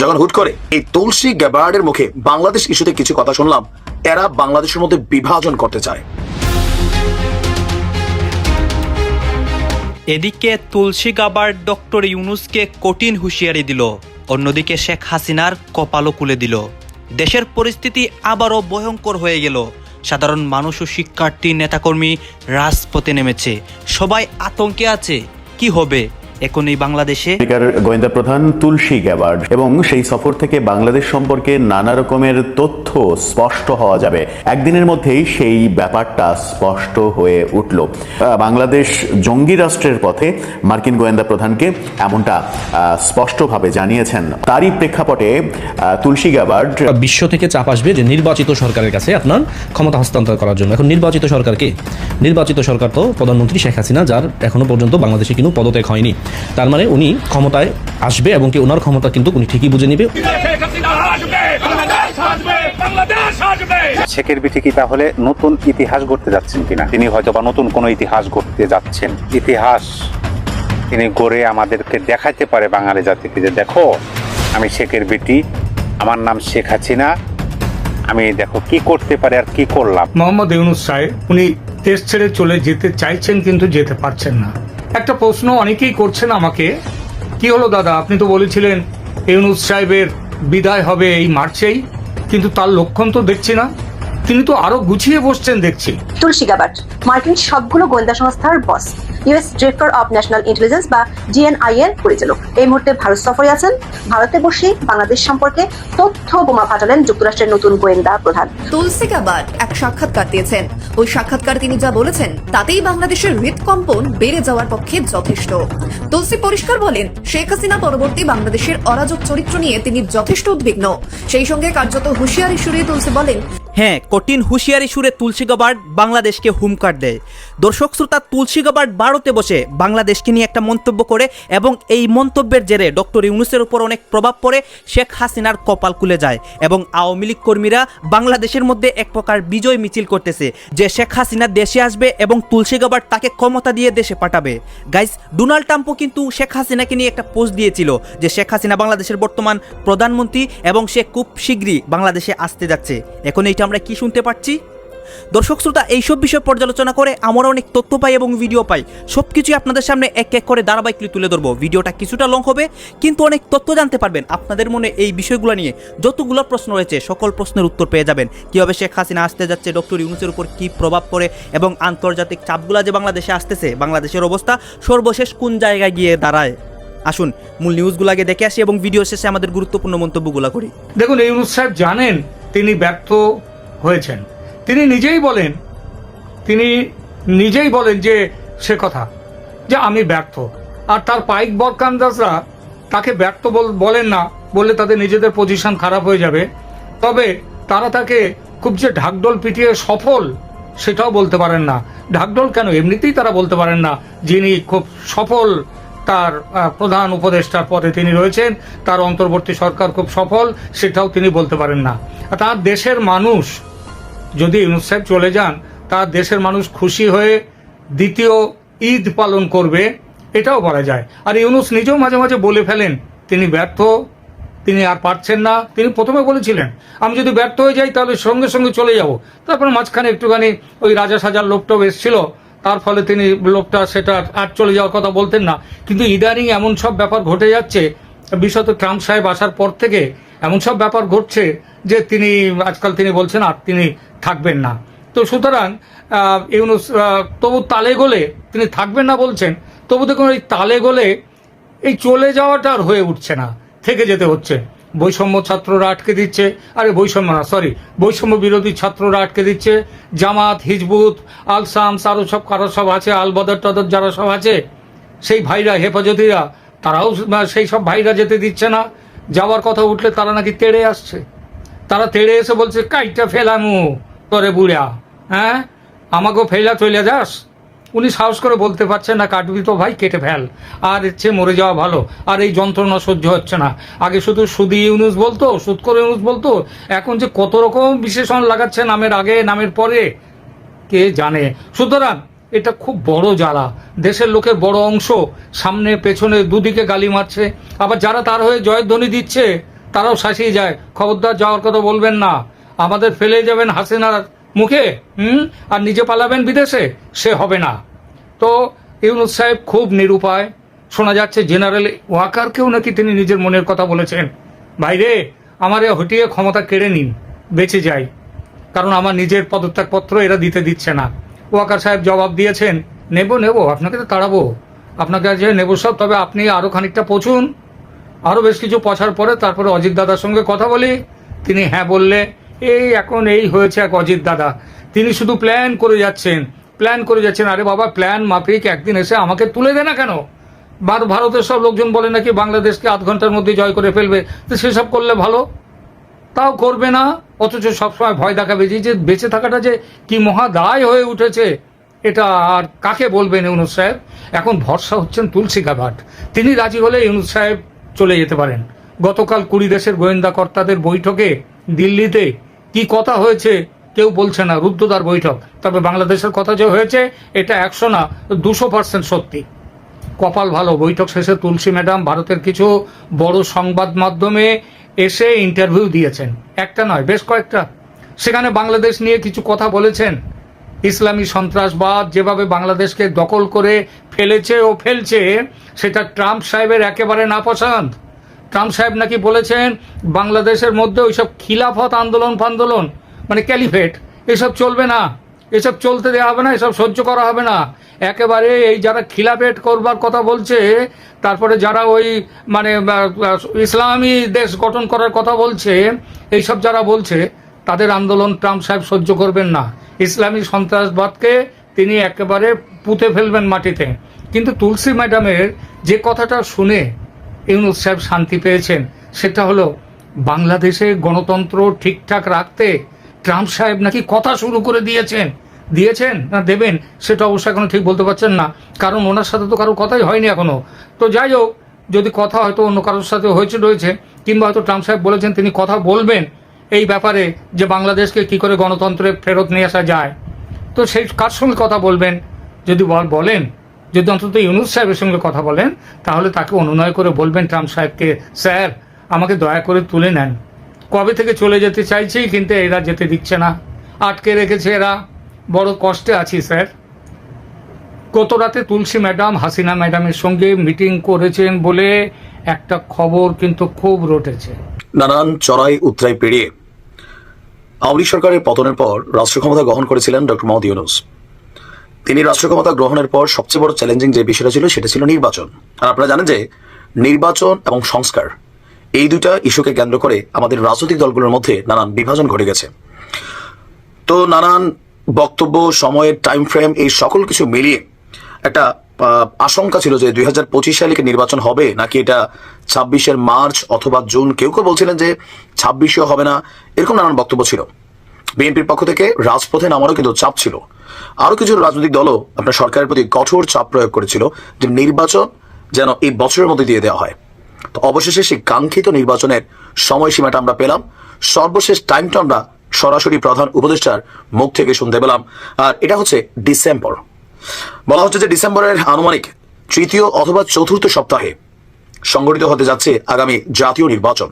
যখন হুট করে এই তুলসী গ্যাবার্ডের মুখে বাংলাদেশ ইস্যুতে কিছু কথা শুনলাম, এরা বাংলাদেশের মধ্যে বিভাজন করতে চায়। এদিকে তুলসী গাবার ডক্টর ইউনুসকে কঠিন হুঁশিয়ারি দিল, অন্যদিকে শেখ হাসিনার কপালও খুলে দিল। দেশের পরিস্থিতি আবারও ভয়ঙ্কর হয়ে গেল। সাধারণ মানুষ ও শিক্ষার্থী, নেতাকর্মী রাজপথে নেমেছে। সবাই আতঙ্কে আছে, কি হবে? এখন এই বাংলাদেশে আমেরিকার গোয়েন্দা প্রধান তুলসী গ্যাবার্ড এবং সেই সফর থেকে বাংলাদেশ সম্পর্কে নানা রকমের তথ্য স্পষ্ট হওয়া যাবে। একদিনের মধ্যেই সেই ব্যাপারটা স্পষ্ট হয়ে উঠল। বাংলাদেশ জঙ্গি রাষ্ট্রের পথে মার্কিন গোয়েন্দা প্রধানকে এমনটা আহ, স্পষ্টভাবে জানিয়েছেন। তারই প্রেক্ষাপটে আহ, তুলসী গ্যাবার্ড বিশ্ব থেকে চাপ আসবে যে নির্বাচিত সরকারের কাছে আপনার ক্ষমতা হস্তান্তর করার জন্য। এখন নির্বাচিত সরকারকে নির্বাচিত সরকার তো প্রধানমন্ত্রী শেখ হাসিনা যার এখনও পর্যন্ত বাংলাদেশে কিন্তু পদত্যাগ হয়নি। তার মানে উনি ক্ষমতায় আসবে এবং কি ওনার ক্ষমতা কিন্তু উনি ঠিকই বুঝে নিবে। শেখের বিটি কি তাহলে নতুন ইতিহাস গড়তে যাচ্ছেন কিনা? তিনি হয়তো বা নতুন কোনো ইতিহাস গড়তে যাচ্ছেন। ইতিহাস তিনি গড়ে আমাদেরকে দেখাইতে পারে বাঙালি জাতিকে যে দেখো আমি শেখের বেটি আমার নাম শেখ হাসিনা আমি দেখো কি করতে পারে আর কি করলাম? মোহাম্মদ ইউনুস সাহেব উনি দেশ ছেড়ে চলে যেতে চাইছেন কিন্তু যেতে পারছেন না। একটা প্রশ্ন অনেকেই করছেন আমাকে। কি হলো দাদা? আপনি তো বলেছিলেন ইউনুস সাহেবের বিদায় হবে এই মার্চেই, কিন্তু তার লক্ষণ তো দেখছি না। তিনি তো আরও গুছিয়ে বসছেন দেখছি। তুলসী গাবার্ট মার্কিন সবগুলো গোয়েন্দা সংস্থার boss US director of national intelligence বা ডিএনআই এর পরিচালক। এই মুহূর্তে ভারত সফরে আছেন। ভারতে বসে বাংলাদেশ সম্পর্কে তথ্য বোমা ফাটালেন যুক্তরাষ্ট্রের নতুন গোয়েন্দা প্রধান। তুলসী গাবার এক সাক্ষাৎকার দিয়েছেন। ওই সাক্ষাৎকার তিনি যা বলেছেন তাতেই বাংলাদেশের হৃদকম্পন বেড়ে যাওয়ার পক্ষে যথেষ্ট। তুলসী পরিষ্কার বলেন শেখ হাসিনা পরবর্তী বাংলাদেশের অরাজক চরিত্র নিয়ে তিনি যথেষ্ট উদ্বিগ্ন। সেই সঙ্গে কার্যত হুঁশিয়ারি সুরে তুলসী বলেন হ্যাঁ কঠিন হুঁশিয়ারি সুরে তুলসী গাবার্ড বাংলাদেশকে হুমকার দেয়। দর্শক শ্রোতা, তুলসী গাবার্ড বসে বাংলাদেশকে নিয়ে একটা মন্তব্য করে এবং এই মন্তব্যের জেরে ডক্টর ইউনুসের উপর অনেক প্রভাব পড়ে, শেখ হাসিনার কপাল খুলে যায় এবং আওয়ামী লীগ কর্মীরা বাংলাদেশের মধ্যে এক প্রকার বিজয় মিছিল করতেছে যে শেখ হাসিনা দেশে আসবে এবং তুলসী গাবার্ড তাকে ক্ষমতা দিয়ে দেশে পাঠাবে। গাইস, ডোনাল্ড ট্রাম্পও কিন্তু শেখ হাসিনাকে নিয়ে একটা পোস্ট দিয়েছিল যে শেখ হাসিনা বাংলাদেশের বর্তমান প্রধানমন্ত্রী এবং সে খুব শীঘ্রই বাংলাদেশে আসতে যাচ্ছে। এখন এইটা আমরা কি শুনতে পাচ্ছি? দর্শক শ্রোতা, এইসব বিষয় পর্যালোচনা করে আমরা অনেক তথ্য পাই এবং ভিডিও পাই। সব কিছুই আপনাদের সামনে এক এক করে ধারাবাহিকলি তুলে ধরবো। ভিডিওটা কিছুটা লং হবে, কিন্তু অনেক তথ্য জানতে পারবেন আপনাদের মনে এই বিষয়গুলো নিয়ে। যতগুলো প্রশ্ন রয়েছে, সকল প্রশ্নের উত্তর পেয়ে যাবেন। কীভাবে শেখ হাসিনা আসতে যাচ্ছে, ডক্টর ইউনুসের উপর কী প্রভাব পড়ে এবং আন্তর্জাতিক চাপগুলা যে বাংলাদেশে আসতেছে, বাংলাদেশের অবস্থা সর্বশেষ কোন জায়গায় গিয়ে দাঁড়ায়? আসুন, মূল নিউজগুলো আগে দেখে আসি এবং ভিডিও শেষে আমাদের গুরুত্বপূর্ণ মন্তব্যগুলো করি। দেখুন, ইউনুস সাহেব জানেন, তিনি ব্যর্থ হয়েছেন। তিনি নিজেই বলেন, তিনি নিজেই বলেন যে সে কথা, যে আমি ব্যর্থ। আর তার পাইক বরকান্দাজরা তাকে ব্যর্থ বল- বলেন না, বললে তাদের নিজেদের পজিশন খারাপ হয়ে যাবে। তবে তারা তাকে খুব যে ঢাকডোল পিটিয়ে সফল, সেটাও বলতে পারেন না। ঢাকডোল কেন? এমনিতেই তারা বলতে পারেন না, যিনি খুব সফল তার প্রধান উপদেষ্টার পদে তিনি রয়েছেন। তার অন্তর্বর্তী সরকার খুব সফল, সেটাও তিনি বলতে পারেন না। তার দেশের মানুষ যদি ইউনুস সাহেব চলে যান, তার দেশের মানুষ খুশি হয়ে দ্বিতীয় ঈদ পালন করবে, এটাও বলা যায়। আর ইউনুস নিজেও মাঝে মাঝে বলে ফেলেন, তিনি ব্যর্থ, তিনি আর পারছেন না। তিনি প্রথমে বলেছিলেন, আমি যদি ব্যর্থ হয়ে যাই, তাহলে সঙ্গে সঙ্গে চলে যাব। তারপরে মাঝখানে একটুখানি ওই রাজা সাজার লোকটাও এসেছিল তার ফলে তিনি লোকটা সেটা আর চলে যাওয়ার কথা বলতেন না। কিন্তু ইদানিং এমন সব ব্যাপার ঘটে যাচ্ছে, বিশেষত ট্রাম্প সাহেব আসার পর থেকে এমন সব ব্যাপার ঘটছে যে তিনি আজকাল তিনি বলছেন আর তিনি থাকবেন না। তো সুতরাং ইউনুস তবু তালে গোলে তিনি থাকবেন না বলছেন, তবু দেখুন এই তালে গোলে এই চলে যাওয়াটা আর হয়ে উঠছে না, থেকে যেতে হচ্ছে। বৈষম্য ছাত্ররা আটকে দিচ্ছে। আরে বৈষম্য না সরি বৈষম্য বিরোধী ছাত্ররা আটকে দিচ্ছে। জামাত, হিজবুত, আলসামস আরও সব, কারও সব আছে আল বদর টদর যারা সব আছে, সেই ভাইরা, হেফাজতিরা, তারাও সেই সব ভাইরা যেতে দিচ্ছে না। যাওয়ার কথা উঠলে তারা নাকি তেড়ে আসছে। তারা তেড়ে এসে বলছে, কাইটা ফেলামু, তোরে বুড়া হ্যাঁ? আমাকেও ফেলা চলে যাস? উনি সাহস করে বলতে পারছেন না, কাটবি তো ভাই, কেটে ফেল। আর ইচ্ছে মরে যাওয়া ভালো। আর এই যন্ত্রণা সহ্য হচ্ছে না। আগে শুধু সুদি ইউনুস বলতো সুদ করে ইউনুস বলতো, এখন যে কত রকম বিশেষণ লাগাচ্ছে নামের আগে, নামের পরে, কে জানে? সুতরাং এটা খুব বড় জ্বালা। দেশের লোকের বড় অংশ সামনে, পেছনে দুদিকে গালি মারছে। আবার যারা তার হয়ে জয়ধ্বনি দিচ্ছে, তারাও শাসিয়ে যায়। খবরদার যাওয়ার কথা বলবেন না। আমাদের ফেলে যাবেন হাসিনার মুখে, হুম? আর নিজে পালাবেন বিদেশে? সে হবে না। তো ইউনুস সাহেব খুব নিরুপায়। শোনা যাচ্ছে জেনারেল ওয়াকারকেও নাকি তিনি নিজের মনের কথা বলেছেন। ভাইরে, আমারে হটিয়ে ক্ষমতা কেড়ে নিন, বেঁচে যাই। কারণ আমার নিজের পদত্যাগপত্র এরা দিতে দিচ্ছে না। ওয়াকার সাহেব জবাব দিয়েছেন, নেব নেব, আপনাকে তো তাড়াবো। আপনাকে যে নেব সব, তবে আপনি আরও খানিকটা পচুন। আরও বেশ কিছু পছার পরে তারপরে অজিত দাদার সঙ্গে কথা বলি। তিনি হ্যাঁ বললে এই এখন এই হয়েছে এক অজিত দাদা। তিনি শুধু প্ল্যান করে যাচ্ছেন প্ল্যান করে যাচ্ছেন। আরে বাবা প্ল্যান মাফিক, একদিন এসে আমাকে তুলে দে না কেন? ভারতের সব লোকজন বলে নাকি বাংলাদেশকে আধ ঘণ্টার মধ্যে জয় করে ফেলবে। তো সেসব করলে ভালো। তাও করবে না। অথচ সবসময় ভয় দেখাবে যে বেঁচে থাকাটা যে কি মহাদায় হয়ে উঠেছে, এটা আর কাকে বলবেন ইউনুস সাহেব? এখন ভরসা হচ্ছেন তুলসী গাভাট তিনি রাজি হলে ইউনুস সাহেব চলে যেতে পারেন। গতকাল কুড়ি দেশের গোয়েন্দা কর্তাদের বৈঠকে দিল্লিতে কি কথা হয়েছে কেউ বলছে না, রুদ্ধদ্বার বৈঠক। তবে বাংলাদেশের কথা যে হয়েছে, এটা একশো না, দুশো পার্সেন্ট সত্যি। কপাল ভালো, বৈঠক শেষে তুলসী ম্যাডাম ভারতের কিছু বড় সংবাদ মাধ্যমে এসে ইন্টারভিউ দিয়েছেন। একটা নয়, বেশ কয়েকটা। সেখানে বাংলাদেশ নিয়ে কিছু কথা বলেছেন। ইসলামী সন্ত্রাসবাদ যেভাবে বাংলাদেশকে দখল করে ফেলেছে ও ফেলছে, সেটা ট্রাম্প সাহেবের একেবারে নাপছন্দ। ট্রাম্প সাহেব নাকি বলেছেন, বাংলাদেশের মধ্যে ওইসব খিলাফত আন্দোলন ফান্দোলন মানে ক্যালিফেট, এসব চলবে না। এসব চলতে দেওয়া হবে না, এসব সহ্য করা হবে না। একেবারে এই যারা খিলাফেট করবার কথা বলছে, তারপরে যারা ওই মানে ইসলামী দেশ গঠন করার কথা বলছে, এইসব যারা বলছে, তাদের আন্দোলন ট্রাম্প সাহেব সহ্য করবেন না। ইসলামী সন্ত্রাসবাদকে তিনি একেবারে পুঁতে ফেলবেন মাটিতে। কিন্তু তুলসী ম্যাডামের যে কথাটা শুনে ইউনুস সাহেব শান্তি পেয়েছেন, সেটা হলো বাংলাদেশে গণতন্ত্র ঠিকঠাক রাখতে ট্রাম্প সাহেব নাকি কথা শুরু করে দিয়েছেন। দিয়েছেন না দেবেন, সেটা অবশ্য এখনও ঠিক বলতে পারছেন না, কারণ ওনার সাথে তো কারোর কথাই হয়নি এখনও। তো যাই হোক, যদি কথা হয়তো অন্য কারোর সাথে হয়েছে, রয়েছে, কিংবা হয়তো ট্রাম্প সাহেব বলেছেন তিনি কথা বলবেন, এই ব্যাপারে যে বাংলাদেশকে কি করে গণতন্ত্রে ফেরত নিয়ে আসা যায়। তো সেই কার সঙ্গে কথা বলবেন, যদি বল- বলেন? যদি অন্তত ইউনুস সাহেবের সঙ্গে কথা বলেন, তাহলে তাকে অনুনয় করে বলবেন ট্রাম্প সাহেবকে, স্যার, আমাকে দয়া করে তুলে নেন। কবে থেকে চলে যেতে চাইছি, কিন্তু এরা যেতে দিচ্ছে না। আটকে রেখেছে এরা। বড় কষ্টে আছি, স্যার। গত রাতে তুলসী ম্যাডাম, হাসিনা ম্যাডামের সঙ্গে মিটিং করেছেন বলে একটা খবর কিন্তু খুব রটেছে। নানান চড়াই উতরাই পেরিয়ে আওয়ামী সরকারের পতনের পর রাষ্ট্র ক্ষমতা গ্রহণ করেছিলেন ডক্টর মোহাম্মদ ইউনুস। তিনি রাষ্ট্র ক্ষমতা গ্রহণের পর সবচেয়ে বড় চ্যালেঞ্জিং যে বিষয়টা ছিল, সেটা ছিল নির্বাচন। আর আপনারা জানেন যে নির্বাচন এবং সংস্কার, এই দুইটা ইস্যুকে কেন্দ্র করে আমাদের রাজনৈতিক দলগুলোর মধ্যে নানান বিভাজন ঘটে গেছে। তো নানান বক্তব্য, সময়ের টাইম ফ্রেম এই সকল কিছু মিলিয়ে একটা আশঙ্কা ছিল যে দুই হাজার পঁচিশ সালে কি নির্বাচন হবে, নাকি এটা ছাব্বিশের মার্চ অথবা জুন, কেউ কেউ বলছিলেন যে ছাব্বিশেও হবে না, এরকম নানান বক্তব্য ছিল। বিএনপির পক্ষ থেকে রাজপথে নামারও কিন্তু চাপ ছিল। আরও কিছু রাজনৈতিক দলও আপনার সরকারের প্রতি কঠোর চাপ প্রয়োগ করেছিল যে নির্বাচন যেন এই বছরের মধ্যে দিয়ে দেওয়া হয়। তো অবশেষে সেই কাঙ্ক্ষিত নির্বাচনের সময়সীমাটা আমরা পেলাম। সর্বশেষ টাইমটা আমরা সরাসরি প্রধান উপদেষ্টার মুখ থেকে শুনতে পেলাম। আর এটা হচ্ছে ডিসেম্বর। বলা হচ্ছে যে ডিসেম্বরের আনুমানিক তৃতীয় অথবা চতুর্থ সপ্তাহে সংগঠিত হতে যাচ্ছে আগামী জাতীয় নির্বাচন।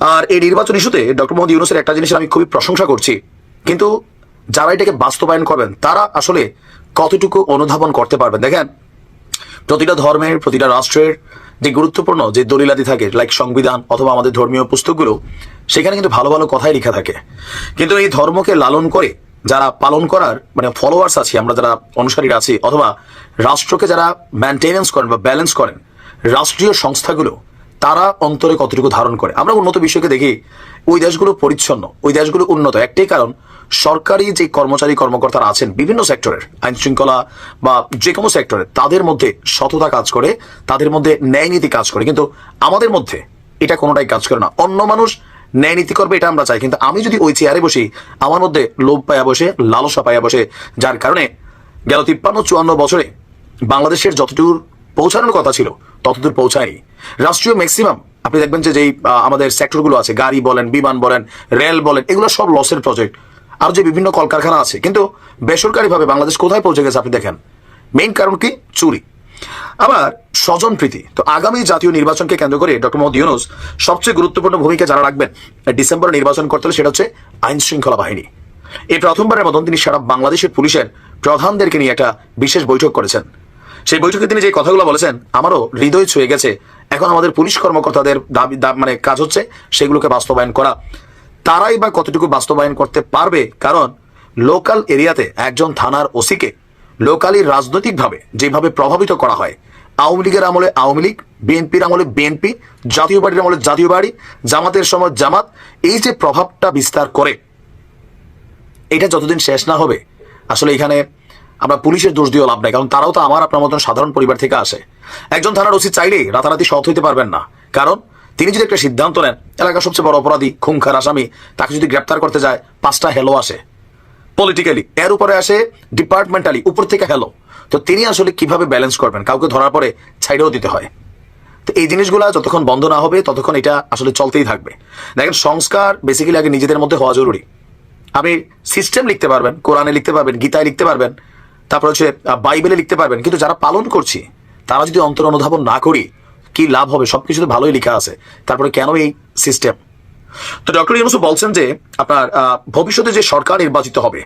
আর এই নির্বাচন ইস্যুতে ডক্টর মোহাম্মদ ইউনুসের একটা জিনিসের আমি খুবই প্রশংসা করছি। কিন্তু যারা এটাকে বাস্তবায়ন করবেন, তারা আসলে কতটুকু অনুধাবন করতে পারবেন? দেখেন, প্রতিটা ধর্মের, প্রতিটা রাষ্ট্রের যে গুরুত্বপূর্ণ যে দলিলাদি থাকে লাইক সংবিধান অথবা আমাদের ধর্মীয় পুস্তকগুলো, সেখানে কিন্তু ভালো ভালো কথাই লেখা থাকে। কিন্তু এই ধর্মকে লালন করে যারা পালন করার মানে ফলোয়ার্স আছি আমরা, যারা অনুসারীরা আছি, অথবা রাষ্ট্রকে যারা মেনটেনেন্স করেন বা ব্যালেন্স করেন রাষ্ট্রীয় সংস্থাগুলো, তারা অন্তরে কতটুকু ধারণ করে? আমরা উন্নত বিশ্বকে দেখি, ওই দেশগুলো পরিচ্ছন্ন, ওই দেশগুলো উন্নত। একটাই কারণ, সরকারি যে কর্মচারী কর্মকর্তারা আছেন বিভিন্ন সেক্টরের আইন শৃঙ্খলা বা যে কোনো সেক্টরে তাদের মধ্যে সততা কাজ করে, তাদের মধ্যে ন্যায় নীতি কাজ করে। কিন্তু আমাদের মধ্যে এটা কোনোটাই কাজ করে না। অন্য মানুষ ন্যায় নীতি করবে, এটা আমরা চাই। কিন্তু আমি যদি ওই চেয়ারে বসি, আমার মধ্যে লোভ পায়া বসে, লালসা পায়া বসে, যার কারণে গেল তিপ্পান্ন চুয়ান্ন বছরে বাংলাদেশের যতদূর পৌঁছানোর কথা ছিল ততদূর পৌঁছায়নি। রাষ্ট্রীয় ম্যাক্সিমাম আপনি দেখবেন যে যেই আমাদের সেক্টরগুলো আছে, গাড়ি বলেন, বিমান বলেন, রেল বলেন, এগুলো সব লসের প্রজেক্ট আর যে বিভিন্ন কলকারখানা আছে, কিন্তু বেসরকারিভাবে বাংলাদেশ কোথায় পৌঁছে গেছে আপনি দেখেন। মেইন কারণ কি? চুরি। আবার স্বজন প্রীতি, তো আগামী জাতীয় নির্বাচনকে কেন্দ্র করে ডক্টর মোহাম্মদ ইউনুস সবচেয়ে গুরুত্বপূর্ণ ভূমিকা যারা রাখবেন ডিসেম্বরে নির্বাচন করতে হলে সেটা হচ্ছে আইন শৃঙ্খলা বাহিনী। এই প্রথমবারের মতন তিনি সারা বাংলাদেশের পুলিশের প্রধানদেরকে নিয়ে একটা বিশেষ বৈঠক করেছেন। সেই বৈঠকে তিনি যে কথাগুলো বলেছেন, আমারও হৃদয় ছুঁয়ে গেছে। এখন আমাদের পুলিশ কর্মকর্তাদের দাবি মানে কাজ হচ্ছে সেগুলোকে বাস্তবায়ন করা। তারাই বা কতটুকু বাস্তবায়ন করতে পারবে? কারণ লোকাল এরিয়াতে একজন থানার ওসিকে লোকালি রাজনৈতিকভাবে যেভাবে প্রভাবিত করা হয়, আওয়ামী লীগের আমলে আওয়ামী লীগ, বিএনপির আমলে বিএনপি, জাতীয় পার্টির আমলে জাতীয় পার্টি, জামাতের সময় জামাত, এই যে প্রভাবটা বিস্তার করে, এটা যতদিন শেষ না হবে, আসলে এখানে আমরা পুলিশের দোষ দিয়েও লাভ নাই, কারণ তারাও তো আমার, আপনার মতন সাধারণ পরিবার থেকে আসে। একজন থানার ওসি চাইলেই রাতারাতি সৎ হইতে পারবেন না। কারণ তিনি যদি একটা সিদ্ধান্ত নেন, এলাকার সবচেয়ে বড় অপরাধী খুঙ্খার আসামি, তাকে যদি গ্রেপ্তার করতে যায়, পাঁচটা হেলো আসে। পলিটিক্যালি এর উপরে আসে ডিপার্টমেন্টালি উপর থেকে হ্যালো তো তিনি আসলে কীভাবে ব্যালেন্স করবেন? কাউকে ধরার পরে ছাইড়েও দিতে হয়। তো এই জিনিসগুলো যতক্ষণ বন্ধ না হবে, ততক্ষণ এটা আসলে চলতেই থাকবে। দেখেন, সংস্কার বেসিক্যালি আগে নিজেদের মধ্যে হওয়া জরুরি। আপনি সিস্টেম লিখতে পারবেন, কোরআনে লিখতে পারবেন, গীতায় লিখতে পারবেন তারপর হচ্ছে বাইবেলে লিখতে পারবেন। কিন্তু যারা পালন করছি, তারা যদি অন্তর অনুধাবন না করি, কি লাভ হবে? সবকিছু তো ভালোই লেখা আছে। তারপরে কেন এই সিস্টেম তো ডক্টর ইউনুস বলছেন যে, আপনার ভবিষ্যতে যে সরকার নির্বাচিত হবে,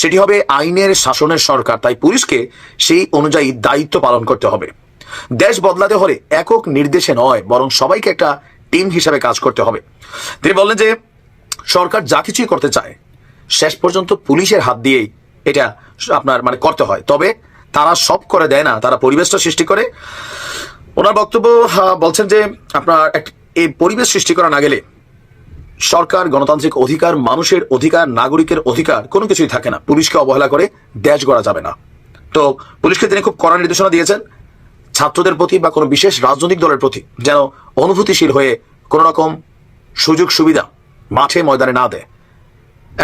সেটি হবে আইনের শাসনের সরকার। তাই পুলিশকে সেই অনুযায়ী দায়িত্ব পালন করতে হবে। দেশ বদলাতে হলে একক নির্দেশে নয়, বরং সবাইকে একটা টিম হিসাবে কাজ করতে হবে। তিনি বললেন যে, সরকার যা কিছুই করতে চায়, শেষ পর্যন্ত পুলিশের হাত দিয়েই এটা আপনার মানে করতে হয়। তবে তারা সব করে দেয় না, তারা পরিবেশটা সৃষ্টি করে। ওনার বক্তব্য বলছেন যে আপনার এই পরিবেশ সৃষ্টি করা না গেলে সরকার, গণতান্ত্রিক অধিকার, মানুষের অধিকার, নাগরিকের অধিকার কোনো কিছুই থাকে না। পুলিশকে অবহেলা করে দেশ গড়া যাবে না। তো পুলিশকে তিনি খুব কড়া নির্দেশনা দিয়েছেন, ছাত্রদের প্রতি বা কোনো বিশেষ রাজনৈতিক দলের প্রতি যেন অনুভূতিশীল হয়ে কোনো রকম সুযোগ সুবিধা মাঠে ময়দানে না দেয়।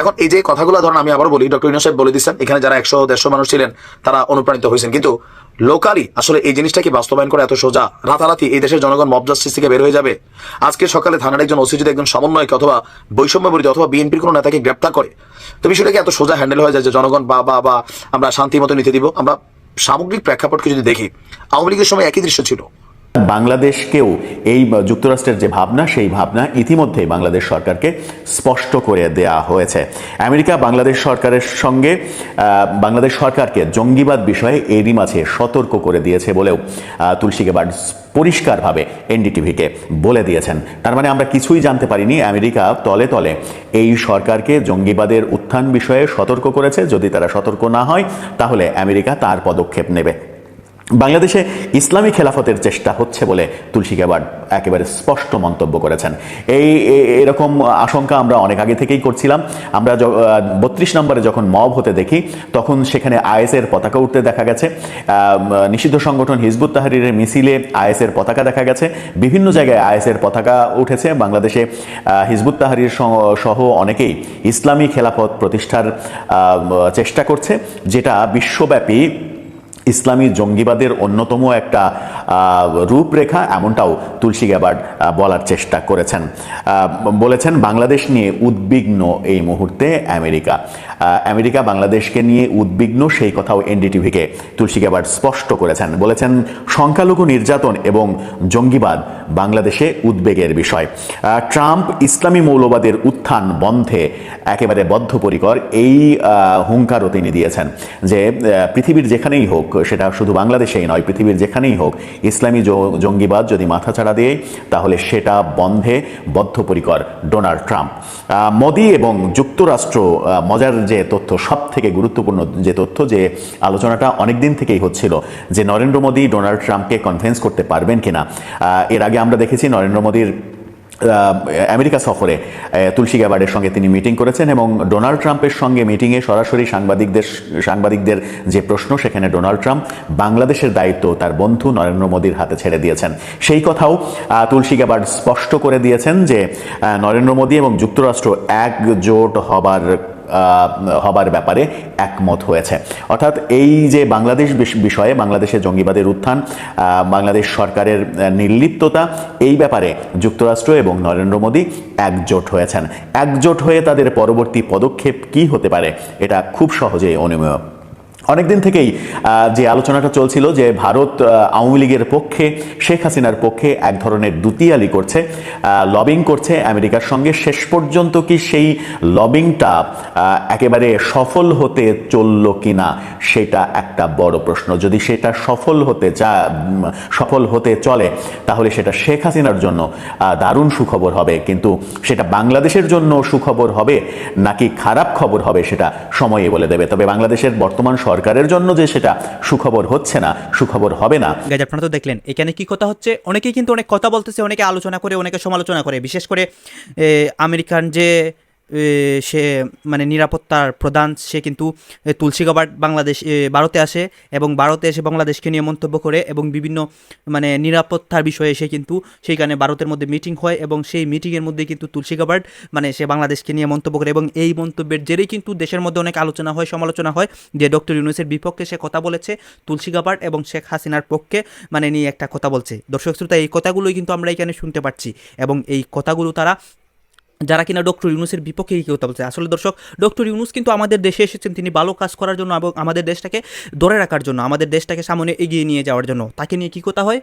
এখন এই যে কথাগুলো ধরেন আমি আবার বলি, ডক্টর ইউনুস সাহেব বলে দিচ্ছেন, এখানে যারা একশো দেড়শো মানুষ ছিলেন, তারা অনুপ্রাণিত হয়েছেন। কিন্তু লোকালি আসলে এই জিনিসটাকে বাস্তবায়ন করা এত সোজা? রাতারাতি এই দেশের জনগণ মব জাস্টিস থেকে বের হয়ে যাবে? আজকে সকালে থানার একজন ওসি যদি একজন সমন্বয়ক অথবা বৈষম্য বিরোধী অথবা বিএনপির কোনো নেতাকে গ্রেপ্তার করে। তো বিষয়টাকে এত সোজা হ্যান্ডেল হয়ে যায় যে জনগণ বা বা বা আমরা শান্তি মতো নিতে দিব। আমরা সামগ্রিক প্রেক্ষাপটকে যদি দেখি, আওয়ামী লীগের সময় একই দৃশ্য ছিল। বাংলাদেশকেও এই যুক্তরাষ্ট্রের যে ভাবনা, সেই ভাবনা ইতিমধ্যেই বাংলাদেশ সরকারকে স্পষ্ট করে দেয়া হয়েছে। আমেরিকা বাংলাদেশ সরকারের সঙ্গে বাংলাদেশ সরকারকে জঙ্গিবাদ বিষয়ে এরই মাঝে সতর্ক করে দিয়েছে বলেও তুলসী গেবার্ড পরিষ্কারভাবে এনডিটিভিকে বলে দিয়েছেন। তার মানে আমরা কিছুই জানতে পারিনি, আমেরিকা তলে তলে এই সরকারকে জঙ্গিবাদের উত্থান বিষয়ে সতর্ক করেছে। যদি তারা সতর্ক না হয়, তাহলে আমেরিকা তার পদক্ষেপ নেবে। বাংলাদেশে ইসলামী খেলাফতের চেষ্টা হচ্ছে বলে তুলসী গ্যাবার্ড একেবারে স্পষ্ট মন্তব্য করেছেন। এই এরকম আশঙ্কা আমরা অনেক আগে থেকেই করছিলাম। আমরা বত্রিশ নম্বরে যখন মব হতে দেখি, তখন সেখানে আইএসের পতাকা উঠতে দেখা গেছে। নিষিদ্ধ সংগঠন হিজবুত তাহারিরের মিছিলে আইএসের পতাকা দেখা গেছে। বিভিন্ন জায়গায় আইএসের পতাকা উঠেছে। বাংলাদেশে হিজবুত তাহারির সহ অনেকেই ইসলামী খেলাফত প্রতিষ্ঠার চেষ্টা করছে, যেটা বিশ্বব্যাপী ইসলামী জঙ্গিবাদের অন্যতম একটা রূপরেখা এমনটাও তুলসী গ্যাবার্ড বলার চেষ্টা করেছেন। বলেছেন, বাংলাদেশ নিয়ে উদ্বিগ্ন এই মুহূর্তে আমেরিকা। আমেরিকা বাংলাদেশকে নিয়ে উদ্বিগ্ন সেই কথাও এনডিটিভিকে তুলসী গ্যাবার্ড স্পষ্ট করেছেন। বলেছেন, সংখ্যালঘু নির্যাতন এবং জঙ্গিবাদ বাংলাদেশে উদ্বেগের বিষয়। ট্রাম্প ইসলামী মৌলবাদের উত্থান বন্ধে একেবারে বদ্ধপরিকর এই হুঙ্কারও তিনি দিয়েছেন যে পৃথিবীর যেখানেই হোক সেটা শুধু বাংলাদেশেই নয়, পৃথিবীর যেখানেই হোক, ইসলামী জঙ্গিবাদ যদি মাথাছাড়া দেয়, তাহলে সেটা বন্ধে বদ্ধপরিকর ডোনাল্ড ট্রাম্প। মোদি এবং যুক্তরাষ্ট্র মজার যে তথ্য সব থেকে গুরুত্বপূর্ণ যে তথ্য, যে আলোচনাটা অনেক দিন থেকেই হচ্ছিল, যে নরেন্দ্র মোদী ডোনাল্ড ট্রাম্পকে কনফারেন্স করতে পারবেন কিনা। এর আগে আমরা দেখেছি নরেন্দ্র মোদীর আমেরিকা সফরে তুলসী গ্যাবার্ডের সঙ্গে তিনি মিটিং করেছেন এবং ডোনাল্ড ট্রাম্পের সঙ্গে মিটিংয়ে সরাসরি সাংবাদিকদের সাংবাদিকদের যে প্রশ্ন, সেখানে ডোনাল্ড ট্রাম্প বাংলাদেশের দায়িত্ব তার বন্ধু নরেন্দ্র মোদীর হাতে ছেড়ে দিয়েছেন। সেই কথাও তুলসী গ্যাবার্ড স্পষ্ট করে দিয়েছেন যে নরেন্দ্র মোদী এবং যুক্তরাষ্ট্র একজোট হবার হবার ব্যাপারে একমত হয়েছে। অর্থাৎ এই যে বাংলাদেশ বিষ- বিষয়ে বাংলাদেশের জঙ্গিবাদের উত্থান বাংলাদেশ সরকারের নির্লিপ্ততা, এই ব্যাপারে যুক্তরাষ্ট্র এবং নরেন্দ্র মোদী একজোট হয়েছেন। একজোট হয়ে তাদের পরবর্তী পদক্ষেপ কি হতে পারে, এটা খুব সহজেই অনুমেয়। অনেকদিন থেকেই যে আলোচনাটা চলছিল যে ভারত আওয়ামী লীগের পক্ষে, শেখ হাসিনার পক্ষে এক ধরনের দুতিয়ালি করছে লবিং করছে আমেরিকার সঙ্গে। শেষ পর্যন্ত কি সেই লবিংটা একেবারে সফল হতে চলল কিনা, সেটা একটা বড় প্রশ্ন। যদি সেটা সফল হতে চা সফল হতে চলে, তাহলে সেটা শেখ হাসিনার জন্য দারুণ সুখবর হবে। কিন্তু সেটা বাংলাদেশের জন্য সুখবর হবে, নাকি খারাপ খবর হবে, সেটা সময়ে বলে দেবে। তবে বাংলাদেশের বর্তমান সরকারের জন্য যে সেটা সুখবর হচ্ছে না, সুখবর হবে না। গাইজ আপনারা তো দেখলেন, এখানে কি কথা হচ্ছে? অনেকেই কিন্তু অনেক কথা বলতেছে, অনেকে আলোচনা করে, অনেকে সমালোচনা করে। বিশেষ করে আমেরিকান যে সে মানে নিরাপত্তার প্রধান, সে কিন্তু তুলসী গাবার্ড বাংলাদেশ ভারতে আসে এবং ভারতে এসে বাংলাদেশকে নিয়ে মন্তব্য করে এবং বিভিন্ন মানে নিরাপত্তার বিষয়ে সে কিন্তু, সেইখানে ভারতের মধ্যে মিটিং হয় এবং সেই মিটিংয়ের মধ্যে কিন্তু তুলসী গাবার্ড মানে সে বাংলাদেশকে নিয়ে মন্তব্য করে এবং এই মন্তব্যের জেরেই কিন্তু দেশের মধ্যে অনেক আলোচনা হয়, সমালোচনা হয় যে ডক্টর ইউনুসের বিপক্ষে সে কথা বলেছে, তুলসী গাবার্ড এবং শেখ হাসিনার পক্ষে মানে নিয়ে একটা কথা বলছে। দর্শক শ্রোতা, এই কথাগুলোই কিন্তু আমরা এখানে শুনতে পাচ্ছি এবং এই কথাগুলো তারা যারা কিনা ডক্টর ইউনুসের বিপক্ষে কথা বলছে। আসলে দর্শক, ডক্টর ইউনুস কিন্তু আমাদের দেশে এসেছেন। তিনি ভালো কাজ করার জন্য এবং আমাদের দেশটাকে ধরে রাখার জন্য, আমাদের দেশটাকে সামনে এগিয়ে নিয়ে যাওয়ার জন্য। তাকে নিয়ে কী কথা হয়?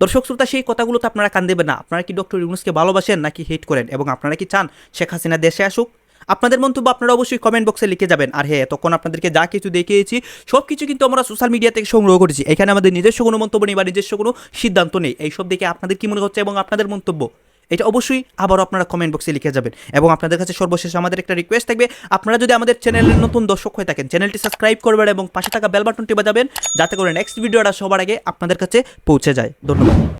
দর্শক, শ্রোতা, সেই কথাগুলো তো আপনারা কান দেবেন না। আপনারা কি ডক্টর ইউনুসকে ভালোবাসেন নাকি হেট করেন? এবং আপনারা কি চান শেখ হাসিনা দেশে আসুক? আপনাদের মন্তব্য আপনারা অবশ্যই কমেন্ট বক্সে লিখে যাবেন। আর হ্যাঁ তখন আপনাদেরকে যা কিছু দেখিয়েছি সব কিছু কিন্তু আমরা সোশ্যাল মিডিয়া থেকে সংগ্রহ করেছি। এখানে আমাদের নিজস্ব কোনো মন্তব্য নেই বা নিজস্ব কোনো সিদ্ধান্ত নেই। এইসব দেখে আপনাদের কি মনে হচ্ছে এবং আপনাদের মন্তব্য? এটা অবশ্যই আবার আপনারা কমেন্ট বক্সে লিখে যাবেন। এবং আপনাদের কাছে সর্বশেষ আমাদের একটা রিকোয়েস্ট থাকবে, আপনারা যদি আমাদের চ্যানেলের নতুন দর্শক হয়ে থাকেন চ্যানেলটি সাবস্ক্রাইব করবেন এবং পাশে থাকা বেল বাটনটি বাজাবেন, যাতে করে নেক্সট ভিডিওটা সবার আগে আপনাদের কাছে পৌঁছে যায়। ধন্যবাদ।